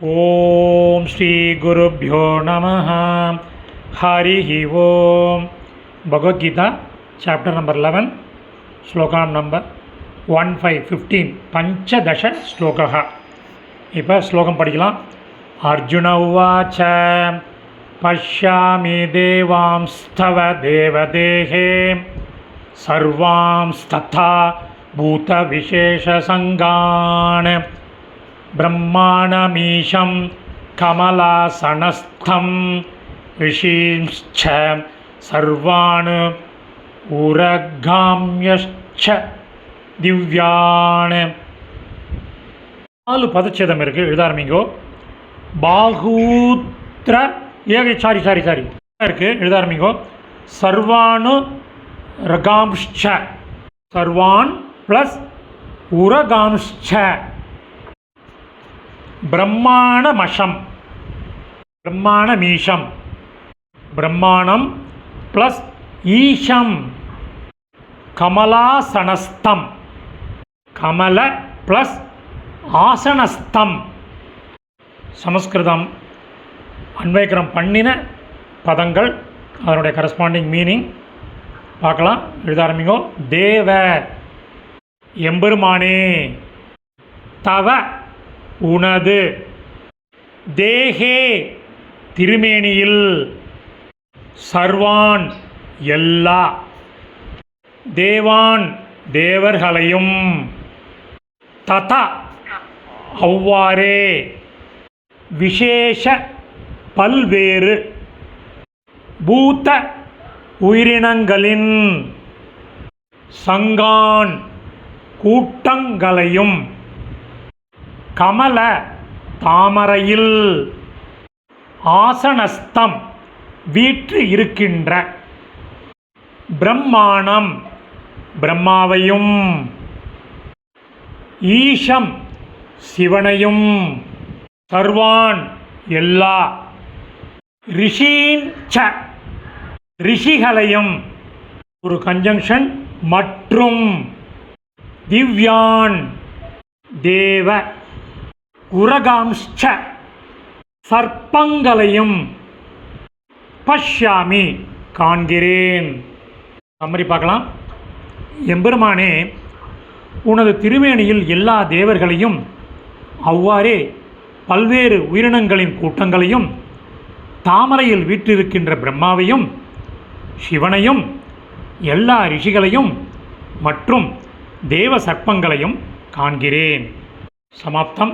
ॐ श्रीगुरुभ्यो नमः हरिः ओम् Bhagavad Gita chapter number eleven shloka number one five fifteen பஞ்சதச ஸ்லோகः இப்போ ஸ்லோகம் படிக்கலாம் அர்ஜுன உவாச்ச பஷ்யாமி தேவாம்ஸ்தவ தேவதேகே सर्वांस्तथा भूतविशेषसङ्गान् ब्रह्माणमीशं कमलासनस्थं ऋषींश्च सर्वान् उरगाम्यश्च ದಿವ್ಯಾಣೆ ನಾಲು ಪದಚ್ಛೇದಂ ಇருக்கு எழுத ஆரம்பிங்கோ பாகூத்ர ஏக சாரி சாரி சாரி இருக்கு எழுத ஆரம்பிங்கோ சர்வானு ரகாம்ஷ சர்வான் ப்ளஸ் உரகாம்ஷ பிரம்மாண மஷம் பிரம்மாண மீஷம் பிரம்மாணம் ப்ளஸ் ஈஷம். கமலாசனஸ்தம். கமல ப்ளஸ் ஆசனஸ்தம். சமஸ்கிருதம். அன்வைக்கிரம் பண்ணின பதங்கள். அதனுடைய கரஸ்பாண்டிங் மீனிங் பார்க்கலாம். எழுத ஆரம்பிங்கோ. தேவ. எம்பெருமானே. தவ. உனது தேகே திருமேனியில் சர்வான் எல்லா தேவான் தேவர்களையும் தத அவ்வாறே விசேஷ பல்வேறு பூத்த உயிரினங்களின் சங்கான் கூட்டங்களையும் கமல தாமரையில் ஆசனஸ்தம் வீற்று இருக்கின்ற பிரம்மாணம் பிரம்மாவையும் ஈஷம் சிவனையும் சர்வான் எல்லா ரிஷீன் ச ரிஷிகளையும் ஒரு கன்ஜங்ஷன் மற்றும் திவ்யான் தேவ உரகாம்ஷ்ச. சர்ப்பங்களையும் பஷ்யாமி காண்கிறேன். சம்மரி பார்க்கலாம். எம்பெருமானே உனது திருமேனியில் எல்லா தேவர்களையும் அவ்வாறே பல்வேறு உயிரினங்களின் கூட்டங்களையும் தாமரையில் வீற்றிருக்கின்ற பிரம்மாவையும் சிவனையும் எல்லா ரிஷிகளையும் மற்றும் தேவ சர்ப்பங்களையும் காண்கிறேன். சமாப்தம்.